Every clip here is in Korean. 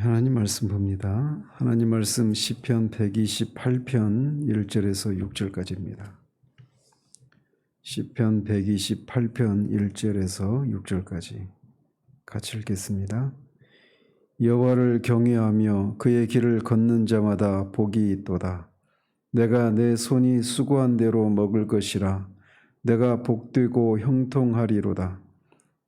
하나님 말씀 봅니다. 하나님 말씀 시편 128편 1절에서 6절까지입니다. 시편 128편 1절에서 6절까지 같이 읽겠습니다. 여호와를 경외하며 그의 길을 걷는 자마다 복이 있도다. 내가 내 손이 수고한 대로 먹을 것이라 내가 복되고 형통하리로다.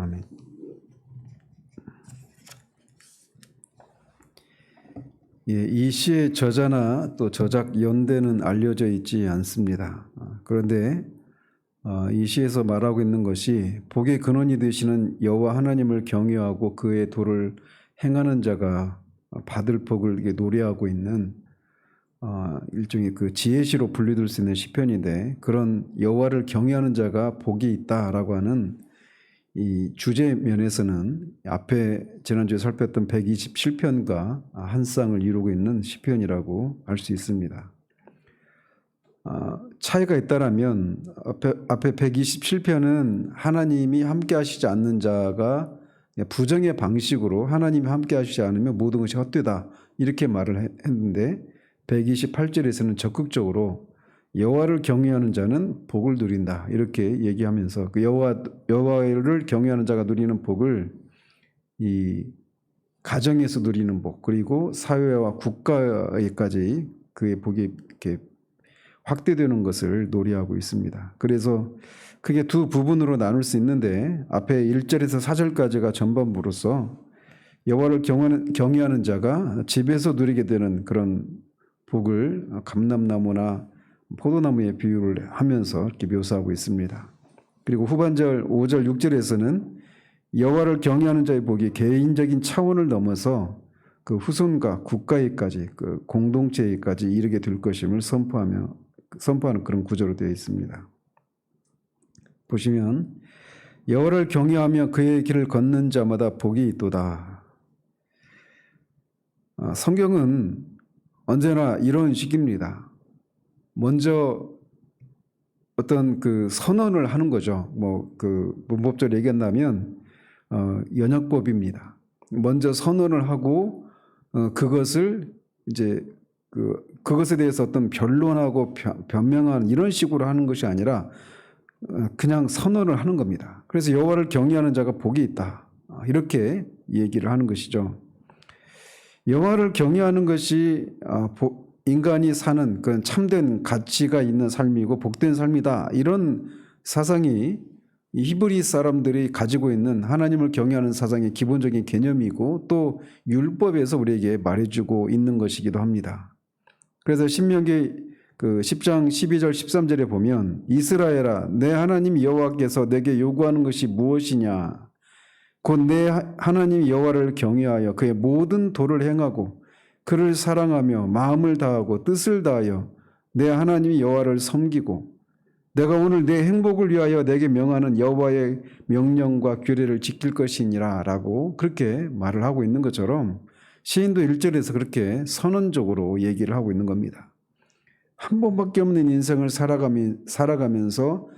아멘. 예, 이 시의 저자나 또 저작 연대는 알려져 있지 않습니다. 아, 그런데 어, 이 시에서 말하고 있는 것이 복의 근원이 되시는 여호와 하나님을 경외하고 그의 도를 행하는 자가 받을 복을 노래하고 있는 어, 일종의 그 지혜시로 분류될 수 있는 시편인데 그런 여호와를 경외하는 자가 복이 있다라고 하는 이 주제 면에서는 앞에 지난주에 살폈던 127편과 한 쌍을 이루고 있는 시편이라고 할수 있습니다. 아, 차이가 있다라면 앞에 127편은 하나님이 함께 하시지 않는 자가 부정의 방식으로 하나님이 함께 하시지 않으면 모든 것이 헛되다 이렇게 말을 했는데 128절에서는 적극적으로 여호와를 경외하는 자는 복을 누린다 이렇게 얘기하면서 그 여호와 여호와를 경외하는 자가 누리는 복을 이 가정에서 누리는 복 그리고 사회와 국가에까지 그의 복이 이렇게 확대되는 것을 노래하고 있습니다. 그래서 크게 두 부분으로 나눌 수 있는데 앞에 1절에서 4절까지가 전반부로서 여호와를 경외하는 자가 집에서 누리게 되는 그런 복을 감람나무나 포도나무의 비유를 하면서 이렇게 묘사하고 있습니다. 그리고 후반절 5절 6절에서는 여호와를 경외하는 자의 복이 개인적인 차원을 넘어서 그 후손과 국가에까지 그 공동체에까지 이르게 될 것임을 선포하며 선포하는 그런 구조로 되어 있습니다. 보시면 여호와를 경외하며 그의 길을 걷는 자마다 복이 있도다. 아, 성경은 언제나 이런 식입니다. 먼저 어떤 그 선언을 하는 거죠. 뭐 그 문법적으로 얘기한다면 어, 연역법입니다. 먼저 선언을 하고 어, 그것을 이제 그 그것에 대해서 어떤 변론하고 변명하는 이런 식으로 하는 것이 아니라 어, 그냥 선언을 하는 겁니다. 그래서 여호와를 경외하는 자가 복이 있다. 아, 이렇게 얘기를 하는 것이죠. 여호와를 경외하는 것이 아, 인간이 사는 그 참된 가치가 있는 삶이고 복된 삶이다. 이런 사상이 히브리 사람들이 가지고 있는 하나님을 경외하는 사상의 기본적인 개념이고 또 율법에서 우리에게 말해주고 있는 것이기도 합니다. 그래서 신명기 그 10장 12절 13절에 보면 이스라엘아 내 하나님 여호와께서 내게 요구하는 것이 무엇이냐 곧 내 하나님 여호와를 경외하여 그의 모든 도를 행하고 그를 사랑하며 마음을 다하고 뜻을 다하여 내 하나님 여호와를 섬기고 내가 오늘 내 행복을 위하여 내게 명하는 여호와의 명령과 규례를 지킬 것이니라라고 그렇게 말을 하고 있는 것처럼 시인도 1절에서 그렇게 선언적으로 얘기를 하고 있는 겁니다. 한 번밖에 없는 인생을 살아가면서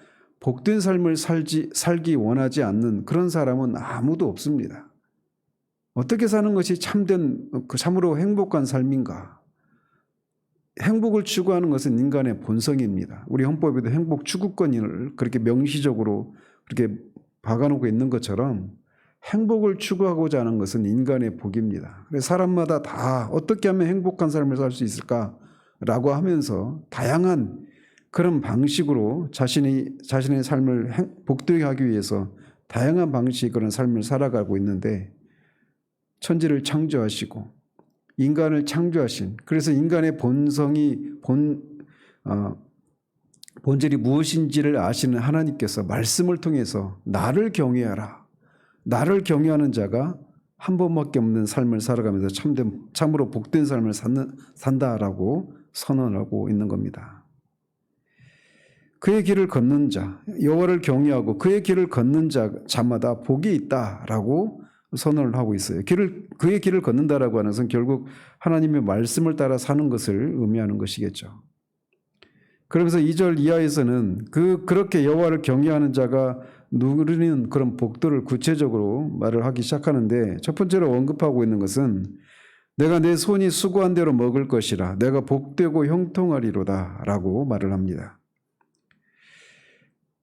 복된 삶을 살지, 살기 원하지 않는 그런 사람은 아무도 없습니다. 어떻게 사는 것이 참된 그 참으로 행복한 삶인가? 행복을 추구하는 것은 인간의 본성입니다. 우리 헌법에도 행복 추구권을 그렇게 명시적으로 그렇게 박아놓고 있는 것처럼 행복을 추구하고자 하는 것은 인간의 복입니다. 그래서 사람마다 다 어떻게 하면 행복한 삶을 살 수 있을까라고 하면서 다양한 그런 방식으로 자신이 자신의 삶을 복되게 하기 위해서 다양한 방식의 그런 삶을 살아가고 있는데 천지를 창조하시고 인간을 창조하신 그래서 인간의 본성이 본 어, 본질이 무엇인지를 아시는 하나님께서 말씀을 통해서 나를 경외하라. 나를 경외하는 자가 한 번밖에 없는 삶을 살아가면서 참된 참으로 복된 삶을 사는, 산다라고 선언하고 있는 겁니다. 그의 길을 걷는 자, 여호와를 경외하고 그의 길을 걷는 자 자마다 복이 있다라고 선언을 하고 있어요. 길을 그의 길을 걷는다라고 하는 것은 결국 하나님의 말씀을 따라 사는 것을 의미하는 것이겠죠. 그러면서 2절 이하에서는 그 그렇게 여호와를 경외하는 자가 누리는 그런 복들을 구체적으로 말을 하기 시작하는데 첫 번째로 언급하고 있는 것은 내가 내 손이 수고한 대로 먹을 것이라 내가 복되고 형통하리로다라고 말을 합니다.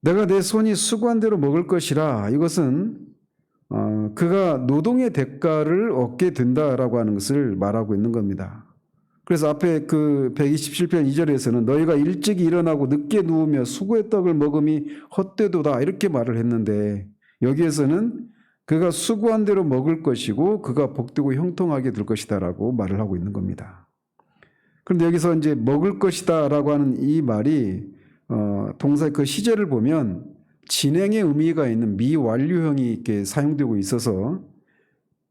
내가 내 손이 수고한 대로 먹을 것이라 이것은 어, 그가 노동의 대가를 얻게 된다라고 하는 것을 말하고 있는 겁니다. 그래서 앞에 그 127편 2절에서는 너희가 일찍 일어나고 늦게 누우며 수고의 떡을 먹음이 헛되도다 이렇게 말을 했는데 여기에서는 그가 수고한 대로 먹을 것이고 그가 복되고 형통하게 될 것이다라고 말을 하고 있는 겁니다. 그런데 여기서 이제 먹을 것이다라고 하는 이 말이 어, 동사 그 시제를 보면 진행의 의미가 있는 미완료형이 이렇게 사용되고 있어서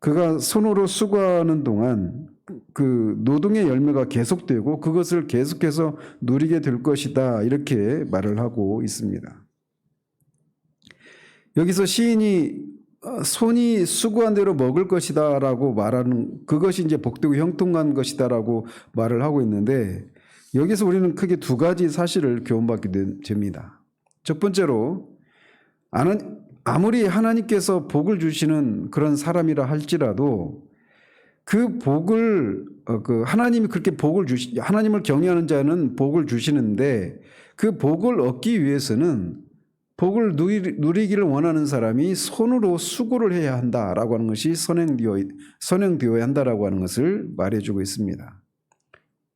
그가 손으로 수고하는 동안 그 노동의 열매가 계속되고 그것을 계속해서 누리게 될 것이다 이렇게 말을 하고 있습니다. 여기서 시인이 어, 손이 수고한 대로 먹을 것이다라고 말하는 그것이 이제 복되고 형통한 것이다라고 말을 하고 있는데 여기서 우리는 크게 두 가지 사실을 교훈받게 됩니다. 첫 번째로 아무리 하나님께서 복을 주시는 그런 사람이라 할지라도 그 복을 어, 그 하나님이 그렇게 복을 주시 하나님을 경외하는 자는 복을 주시는데 그 복을 얻기 위해서는 복을 누리, 기를 원하는 사람이 손으로 수고를 해야 한다라고 하는 것이 선행되어 선행되어야 한다라고 하는 것을 말해주고 있습니다.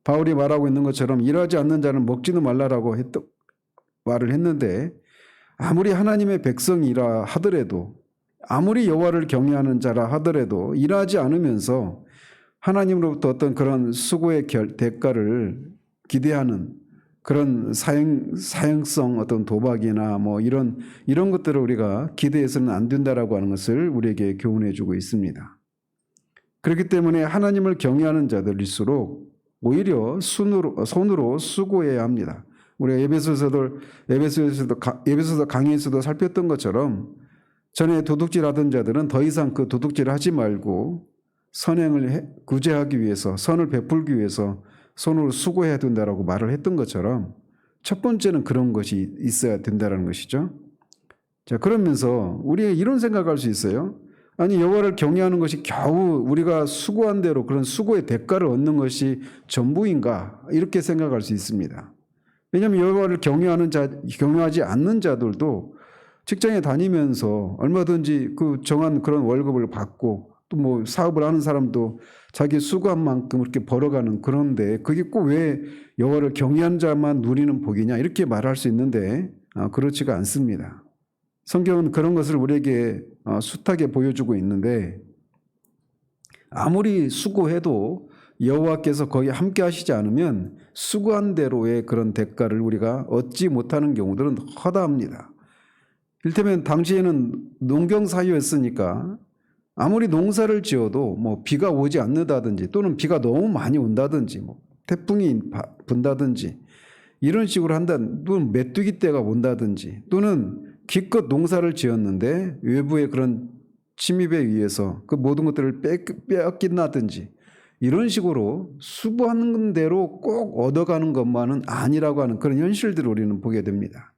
바울이 말하고 있는 것처럼 일하지 않는 자는 먹지는 말라라고 했 말을 했는데 아무리 하나님의 백성이라 하더라도 아무리 여호와를 경외하는 자라 하더라도 일하지 않으면서 하나님으로부터 어떤 그런 수고의 결, 대가를 기대하는 그런 사형, 사형성 어떤 도박이나 뭐 이런, 이런 것들을 우리가 기대해서는 안 된다라고 하는 것을 우리에게 교훈해 주고 있습니다. 그렇기 때문에 하나님을 경외하는 자들일수록 오히려 손으로, 손으로 수고해야 합니다. 우리가 에베소서도, 에베소서도, 에베소서 강의에서도 살폈던 것처럼 전에 도둑질 하던 자들은 더 이상 그 도둑질을 하지 말고 선행을 구제하기 위해서 선을 베풀기 위해서 손으로 수고해야 된다라고 말을 했던 것처럼 첫 번째는 그런 것이 있어야 된다라는 것이죠. 자 그러면서 우리가 이런 생각할 수 있어요. 아니 여호와를 경외하는 것이 겨우 우리가 수고한 대로 그런 수고의 대가를 얻는 것이 전부인가 이렇게 생각할 수 있습니다. 왜냐하면 여호와를 경외하는 자 경외하지 않는 자들도 직장에 다니면서 얼마든지 그 정한 그런 월급을 받고 또 뭐 사업을 하는 사람도 자기 수고한 만큼 이렇게 벌어가는 그런데 그게 꼭 왜 여호와를 경외한 자만 누리는 복이냐 이렇게 말할 수 있는데 아, 그렇지가 않습니다. 성경은 그런 것을 우리에게 어, 숱하게 보여주고 있는데 아무리 수고해도 여호와께서 거기 함께 하시지 않으면 수고한 대로의 그런 대가를 우리가 얻지 못하는 경우들은 허다합니다. 일테면 당시에는 농경 사회였으니까 아무리 농사를 지어도 뭐 비가 오지 않는다든지 또는 비가 너무 많이 온다든지 뭐 태풍이 분다든지 이런 식으로 한다 또는 메뚜기 때가 온다든지 또는 기껏 농사를 지었는데 외부의 그런 침입에 의해서 그 모든 것들을 빼앗긴다든지 이런 식으로 수고하는 대로 꼭 얻어가는 것만은 아니라고 하는 그런 현실들을 우리는 보게 됩니다.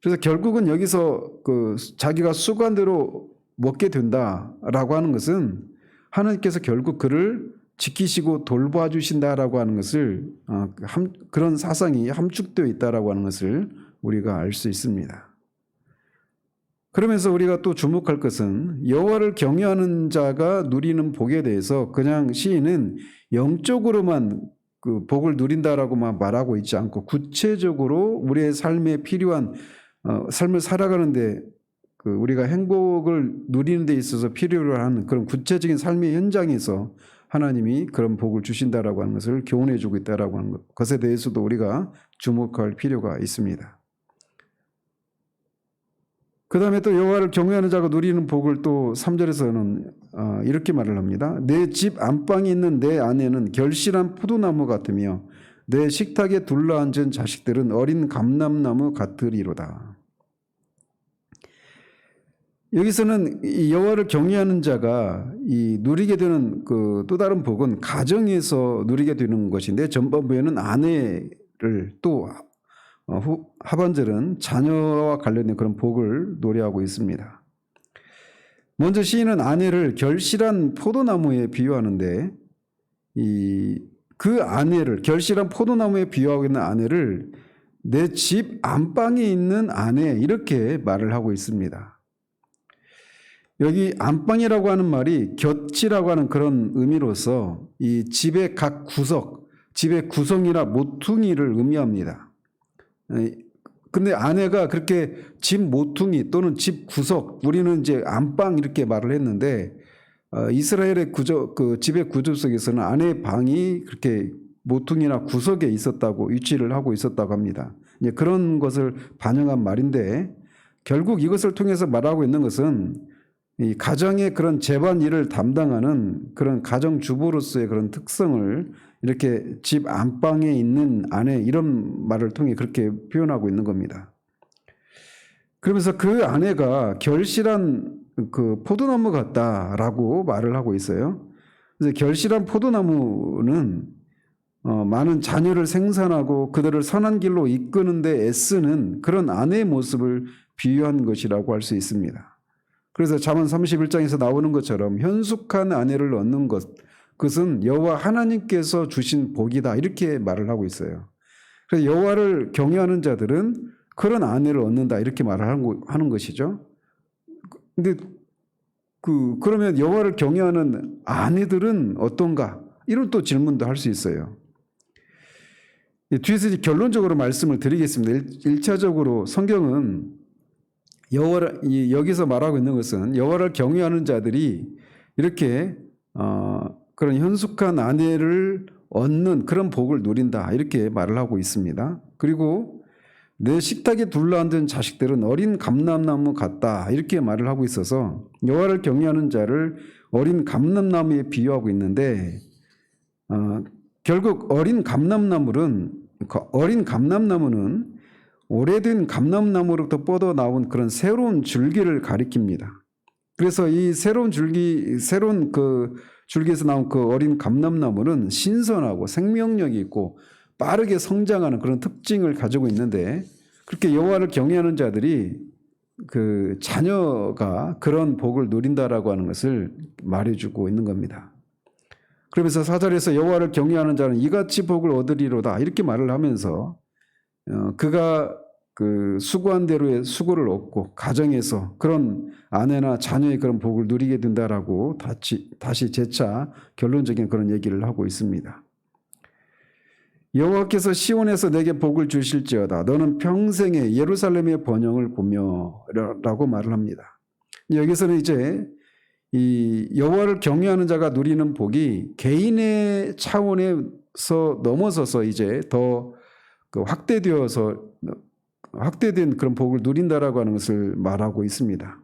그래서 결국은 여기서 그 자기가 수고한 대로 먹게 된다라고 하는 것은 하나님께서 결국 그를 지키시고 돌봐 주신다라고 하는 것을 어, 그런 사상이 함축되어 있다라고 하는 것을 우리가 알 수 있습니다. 그러면서 우리가 또 주목할 것은 여호와를 경외하는 자가 누리는 복에 대해서 그냥 시인은 영적으로만 그 복을 누린다라고만 말하고 있지 않고 구체적으로 우리의 삶에 필요한 어, 삶을 살아가는데 그 우리가 행복을 누리는 데 있어서 필요로 하는 그런 구체적인 삶의 현장에서 하나님이 그런 복을 주신다라고 하는 것을 교훈해 주고 있다라고 하는 것, 것에 대해서도 우리가 주목할 필요가 있습니다. 그 다음에 또 여호와를 경외하는 자가 누리는 복을 또 3절에서는 어, 이렇게 말을 합니다. 내 집 안방에 있는 내 아내는 결실한 포도나무 같으며 내 식탁에 둘러앉은 자식들은 어린 감람나무 같으리로다. 여기서는 이 여호와를 경외하는 자가 이 누리게 되는 그 또 다른 복은 가정에서 누리게 되는 것인데 전반부에는 아내를 또 어, 후, 하반절은 자녀와 관련된 그런 복을 노래하고 있습니다. 먼저 시인은 아내를 결실한 포도나무에 비유하는데 이 그 아내를 결실한 포도나무에 비유하고 있는 아내를 내 집 안방에 있는 아내 이렇게 말을 하고 있습니다. 여기 안방이라고 하는 말이 곁이라고 하는 그런 의미로서 이 집의 각 구석, 집의 구성이나 모퉁이를 의미합니다. 에, 근데 아내가 그렇게 집 모퉁이 또는 집 구석, 우리는 이제 안방 이렇게 말을 했는데 어, 이스라엘의 구조, 그 집의 구조 속에서는 아내의 방이 그렇게 모퉁이나 구석에 있었다고 위치를 하고 있었다고 합니다. 이제 그런 것을 반영한 말인데 결국 이것을 통해서 말하고 있는 것은 이 가정의 그런 재반 일을 담당하는 그런 가정 주부로서의 그런 특성을 이렇게 집 안방에 있는 아내 이런 말을 통해 그렇게 표현하고 있는 겁니다. 그러면서 그 아내가 결실한 그 포도나무 같다라고 말을 하고 있어요. 그래서 결실한 포도나무는 어, 많은 자녀를 생산하고 그들을 선한 길로 이끄는데 애쓰는 그런 아내의 모습을 비유한 것이라고 할 수 있습니다. 그래서 잠언 31장에서 나오는 것처럼 현숙한 아내를 얻는 것 그것은 여호와 하나님께서 주신 복이다 이렇게 말을 하고 있어요. 그래서 여호와를 경외하는 자들은 그런 아내를 얻는다 이렇게 말을 하는 것이죠. 근데 그 그러면 여호와를 경외하는 아내들은 어떤가? 이런 또 질문도 할 수 있어요. 뒤에서 결론적으로 말씀을 드리겠습니다. 일차적으로 성경은 여호와를 여기서 말하고 있는 것은 여호와를 경외하는 자들이 이렇게 어, 그런 현숙한 아내를 얻는 그런 복을 누린다 이렇게 말을 하고 있습니다. 그리고 내 식탁에 둘러앉은 자식들은 어린 감람나무 같다 이렇게 말을 하고 있어서 여호와를 경외하는 자를 어린 감람나무에 비유하고 있는데 어, 결국 어린 감람나무는 어린 감람나무는 오래된 감람나무로부터 뻗어 나온 그런 새로운 줄기를 가리킵니다. 그래서 이 새로운 줄기, 새로운 그 줄기에서 나온 그 어린 감람나무는 신선하고 생명력이 있고 빠르게 성장하는 그런 특징을 가지고 있는데 그렇게 여호와를 경외하는 자들이 그 자녀가 그런 복을 누린다라고 하는 것을 말해주고 있는 겁니다. 그러면서 사절에서 여호와를 경외하는 자는 이같이 복을 얻으리로다 이렇게 말을 하면서 어, 그가 그 수고한 대로의 수고를 얻고 가정에서 그런 아내나 자녀의 그런 복을 누리게 된다라고 다시 다시 재차 결론적인 그런 얘기를 하고 있습니다. 여호와께서 시온에서 내게 복을 주실지어다. 너는 평생에 예루살렘의 번영을 보며라고 말을 합니다. 여기서는 이제 이 여호와를 경외하는 자가 누리는 복이 개인의 차원에서 넘어서서 이제 더그 확대되어서 확대된 그런 복을 누린다라고 하는 것을 말하고 있습니다.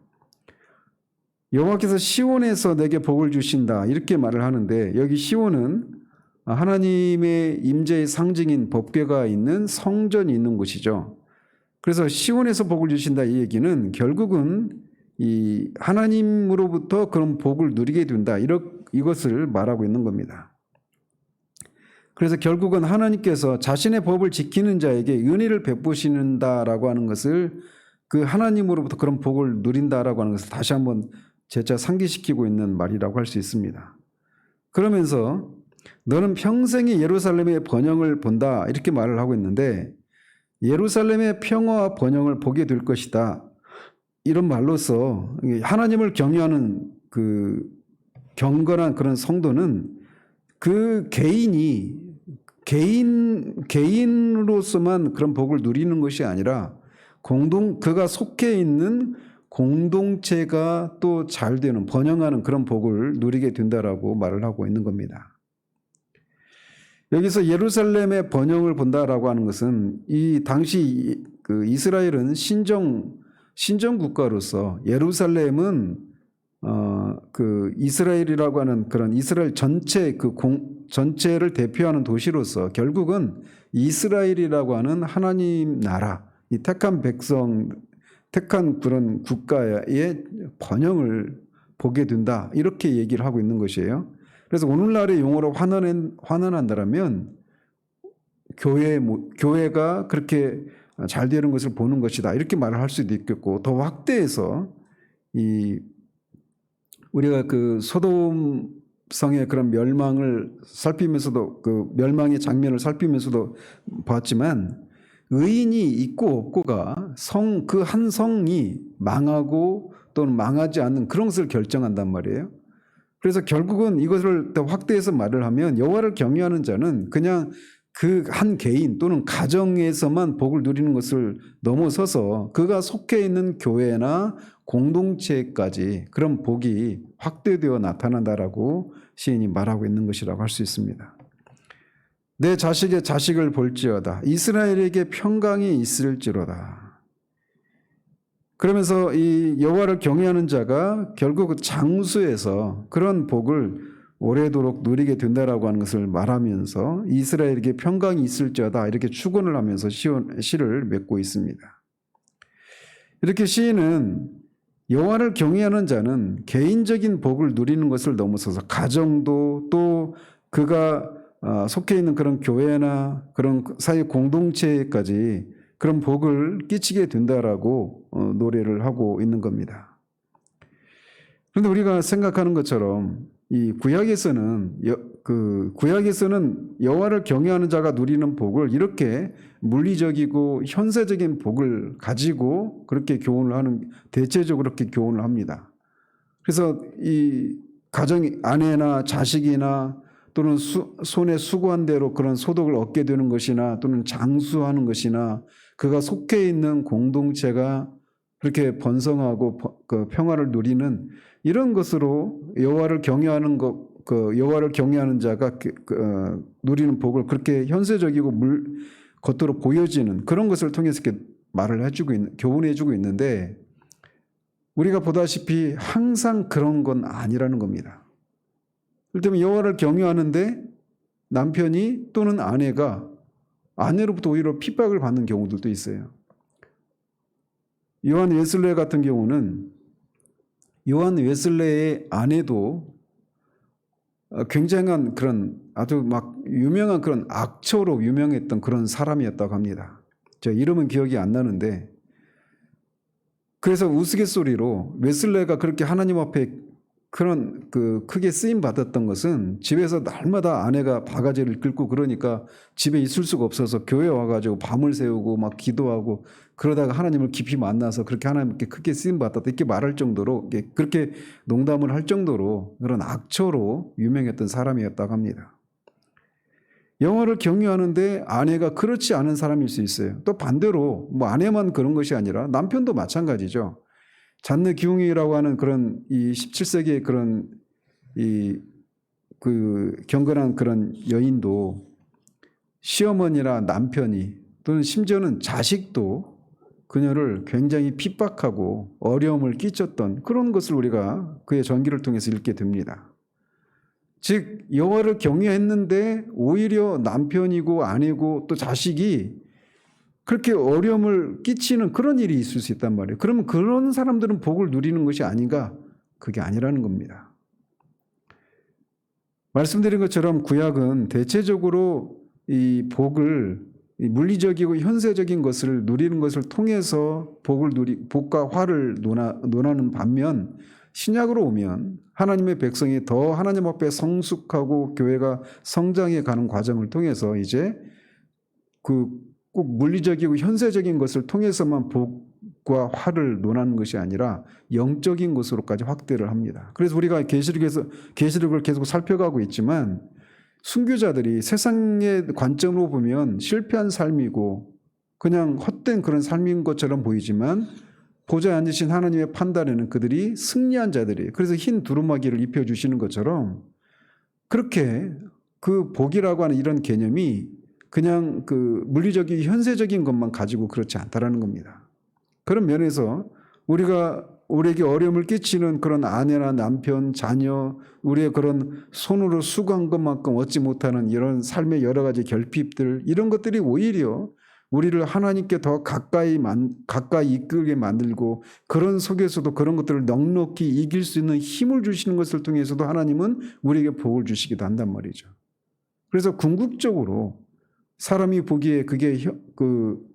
여호와께서 시온에서 내게 복을 주신다 이렇게 말을 하는데 여기 시온은 하나님의 임재의 상징인 법궤가 있는 성전이 있는 곳이죠. 그래서 시온에서 복을 주신다 이 얘기는 결국은 이 하나님으로부터 그런 복을 누리게 된다 이것을 말하고 있는 겁니다. 그래서 결국은 하나님께서 자신의 법을 지키는 자에게 은혜를 베푸신다라고 하는 것을 그 하나님으로부터 그런 복을 누린다라고 하는 것을 다시 한번 재차 상기시키고 있는 말이라고 할 수 있습니다. 그러면서 너는 평생에 예루살렘의 번영을 본다 이렇게 말을 하고 있는데 예루살렘의 평화와 번영을 보게 될 것이다 이런 말로서 하나님을 경외하는 그 경건한 그런 성도는 그 개인이 개인 개인으로서만 그런 복을 누리는 것이 아니라 공동 그가 속해 있는 공동체가 또 잘 되는 번영하는 그런 복을 누리게 된다라고 말을 하고 있는 겁니다. 여기서 예루살렘의 번영을 본다라고 하는 것은 이 당시 그 이스라엘은 신정 신정 국가로서 예루살렘은 어, 그 이스라엘이라고 하는 그런 이스라엘 전체 그 공, 전체를 대표하는 도시로서 결국은 이스라엘이라고 하는 하나님 나라, 이 택한 백성, 택한 그런 국가의 번영을 보게 된다. 이렇게 얘기를 하고 있는 것이에요. 그래서 오늘날의 용어로 환원, 환원한다면 교회, 모- 교회가 그렇게 잘 되는 것을 보는 것이다. 이렇게 말을 할 수도 있겠고 더 확대해서 이 우리가 그 소돔 성의 그런 멸망을 살피면서도 그 멸망의 장면을 살피면서도 봤지만 의인이 있고 없고가 성 그 한 성이 망하고 또는 망하지 않는 그런 것을 결정한단 말이에요. 그래서 결국은 이것을 더 확대해서 말을 하면 여호와를 경외하는 자는 그냥 그 한 개인 또는 가정에서만 복을 누리는 것을 넘어서서 그가 속해 있는 교회나 공동체까지 그런 복이 확대되어 나타난다라고 시인이 말하고 있는 것이라고 할 수 있습니다. 내 자식의 자식을 볼지어다. 이스라엘에게 평강이 있을지로다. 그러면서 이 여호와를 경외하는 자가 결국 그 장수에서 그런 복을 오래도록 누리게 된다라고 하는 것을 말하면서 이스라엘에게 평강이 있을지어다 이렇게 축원을 하면서 시온- 시를 맺고 있습니다. 이렇게 시인은 여호와를 경외하는 자는 개인적인 복을 누리는 것을 넘어서서 가정도 또 그가 어, 속해 있는 그런 교회나 그런 사회 공동체까지 그런 복을 끼치게 된다라고 어, 노래를 하고 있는 겁니다. 그런데 우리가 생각하는 것처럼 이 구약에서는 여, 그 구약에서는 여호와를 경외하는 자가 누리는 복을 이렇게 물리적이고 현세적인 복을 가지고 그렇게 교훈을 하는 대체적으로 그렇게 교훈을 합니다. 그래서 이 가정 아내나 자식이나 또는 수, 손에 수고한 대로 그런 소득을 얻게 되는 것이나 또는 장수하는 것이나 그가 속해 있는 공동체가 그렇게 번성하고 버- 그 평화를 누리는 이런 것으로 여호와를 경외하는 것, 그 여호와를 경외하는 자가 그- 그, 어, 누리는 복을 그렇게 현세적이고 물 겉으로 보여지는 그런 것을 통해서 이렇게 말을 해주고 있는 교훈해주고 있는데 우리가 보다시피 항상 그런 건 아니라는 겁니다. 그렇다면 여호와를 경외하는데 남편이 또는 아내가 아내로부터 오히려 핍박을 받는 경우들도 있어요. 요한 웨슬레 같은 경우는 요한 웨슬레의 아내도 어, 굉장한 그런 아주 막 유명한 그런 악처로 유명했던 그런 사람이었다고 합니다. 저 이름은 기억이 안 나는데 그래서 우스갯소리로 웨슬레가 그렇게 하나님 앞에 그런 그 크게 쓰임 받았던 것은 집에서 날마다 아내가 바가지를 긁고 그러니까 집에 있을 수가 없어서 교회 와가지고 밤을 새우고 막 기도하고 그러다가 하나님을 깊이 만나서 그렇게 하나님께 크게 쓰임 받았다 이렇게 말할 정도로 그렇게 농담을 할 정도로 그런 악처로 유명했던 사람이었다고 합니다. 영어를 경유하는데 아내가 그렇지 않은 사람일 수 있어요. 또 반대로 뭐 아내만 그런 것이 아니라 남편도 마찬가지죠. 잔느 기웅이라고 하는 그런 이 17세기의 그런 이 그 경건한 그런 여인도 시어머니나 남편이 또는 심지어는 자식도 그녀를 굉장히 핍박하고 어려움을 끼쳤던 그런 것을 우리가 그의 전기를 통해서 읽게 됩니다. 즉 여호와를 경외했는데 오히려 남편이고 아내고 또 자식이 그렇게 어려움을 끼치는 그런 일이 있을 수 있단 말이에요. 그러면 그런 사람들은 복을 누리는 것이 아닌가? 그게 아니라는 겁니다. 말씀드린 것처럼 구약은 대체적으로 이 복을 이 물리적이고 현세적인 것을 누리는 것을 통해서 복을 누리 복과 화를 논하, 논하는 반면 신약으로 오면 하나님의 백성이 더 하나님 앞에 성숙하고 교회가 성장해 가는 과정을 통해서 이제 그 꼭 물리적이고 현세적인 것을 통해서만 복과 화를 논하는 것이 아니라 영적인 것으로까지 확대를 합니다. 그래서 우리가 계시록에서 계시록을 계속 살펴가고 있지만 순교자들이 세상의 관점으로 보면 실패한 삶이고 그냥 헛된 그런 삶인 것처럼 보이지만 보좌에 앉으신 하나님의 판단에는 그들이 승리한 자들이 그래서 흰 두루마기를 입혀 주시는 것처럼 그렇게 그 복이라고 하는 이런 개념이 그냥 그 물리적인 현세적인 것만 가지고 그렇지 않다라는 겁니다. 그런 면에서 우리가 우리에게 어려움을 끼치는 그런 아내나 남편, 자녀, 우리의 그런 손으로 수고한 것만큼 얻지 못하는 이런 삶의 여러 가지 결핍들 이런 것들이 오히려 우리를 하나님께 더 가까이 만, 가까이 이끌게 만들고 그런 속에서도 그런 것들을 넉넉히 이길 수 있는 힘을 주시는 것을 통해서도 하나님은 우리에게 복을 주시기도 한단 말이죠. 그래서 궁극적으로 사람이 보기에 그게 혀- 그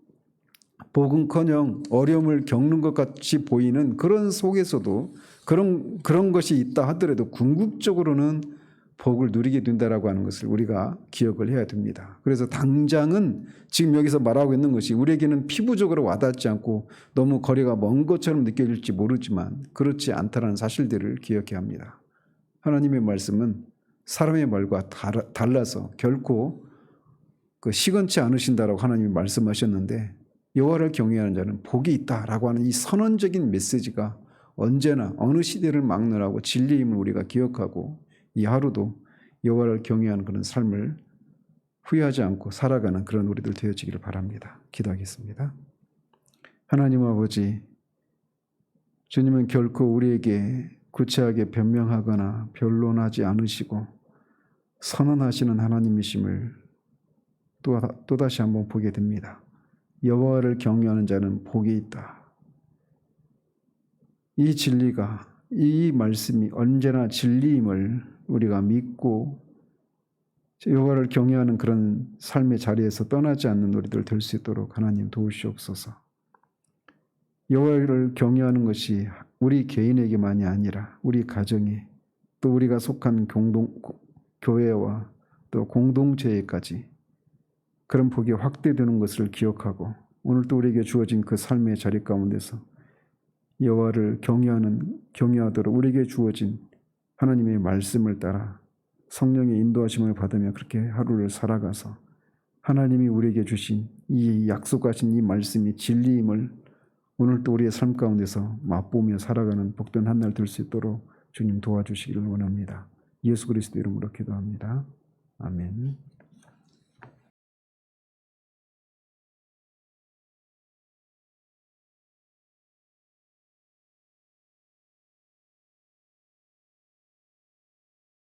복은커녕 어려움을 겪는 것 같이 보이는 그런 속에서도 그런 그런 것이 있다 하더라도 궁극적으로는 복을 누리게 된다라고 하는 것을 우리가 기억을 해야 됩니다. 그래서 당장은 지금 여기서 말하고 있는 것이 우리에게는 피부적으로 와닿지 않고 너무 거리가 먼 것처럼 느껴질지 모르지만 그렇지 않다는 사실들을 기억해야 합니다. 하나님의 말씀은 사람의 말과 달라서 결코 그 시건치 않으신다라고 하나님이 말씀하셨는데 여호와를 경외하는 자는 복이 있다라고 하는 이 선언적인 메시지가 언제나 어느 시대를 막론하고 진리임을 우리가 기억하고 이 하루도 여호와를 경외하는 그런 삶을 후회하지 않고 살아가는 그런 우리들 되어지기를 바랍니다. 기도하겠습니다. 하나님 아버지, 주님은 결코 우리에게 구체하게 변명하거나 변론하지 않으시고 선언하시는 하나님이심을 또, 또다시 한번 보게 됩니다. 여호와를 경외하는 자는 복이 있다. 이 진리가 이 말씀이 언제나 진리임을 우리가 믿고 여호와를 경외하는 그런 삶의 자리에서 떠나지 않는 우리들 될 수 있도록 하나님 도우시옵소서. 여호와를 경외하는 것이 우리 개인에게만이 아니라 우리 가정에 또 우리가 속한 공동 교회와 또 공동체에까지 그런 복이 확대되는 것을 기억하고 오늘 또 우리에게 주어진 그 삶의 자리 가운데서 여호와를 경외하는 경외하도록 우리에게 주어진 하나님의 말씀을 따라 성령의 인도하심을 받으며 그렇게 하루를 살아가서 하나님이 우리에게 주신 이 약속하신 이 말씀이 진리임을 오늘 또 우리의 삶 가운데서 맛보며 살아가는 복된 한 날 될 수 있도록 주님 도와주시기를 원합니다. 예수 그리스도 이름으로 기도합니다. 아멘.